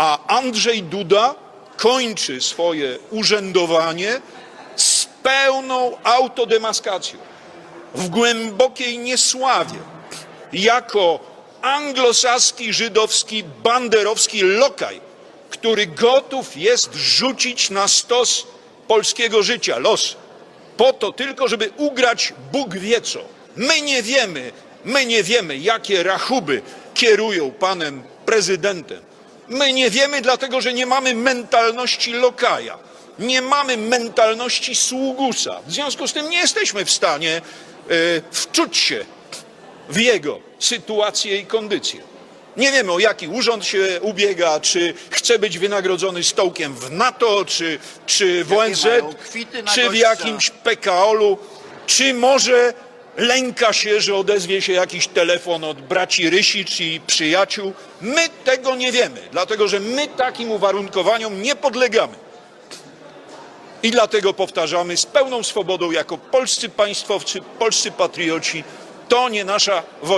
A Andrzej Duda kończy swoje urzędowanie z pełną autodemaskacją w głębokiej niesławie jako anglosaski, żydowski, banderowski lokaj, który gotów jest rzucić na stos polskiego życia los, po to tylko, żeby ugrać Bóg wie co. My nie wiemy, my nie wiemy, jakie rachuby kierują panem prezydentem. My nie wiemy, dlatego że nie mamy mentalności lokaja, nie mamy mentalności sługusa. W związku z tym nie jesteśmy w stanie e, wczuć się w jego sytuację i kondycję. Nie wiemy, o jaki urząd się ubiega, czy chce być wynagrodzony stołkiem w NATO, czy, czy w ONZ, czy w jakimś PKOL-u, czy może lęka się, że odezwie się jakiś telefon od braci Rysicz i przyjaciół. My tego nie wiemy, dlatego że my takim uwarunkowaniom nie podlegamy. I dlatego powtarzamy z pełną swobodą, jako polscy państwowcy, polscy patrioci, to nie nasza wojna.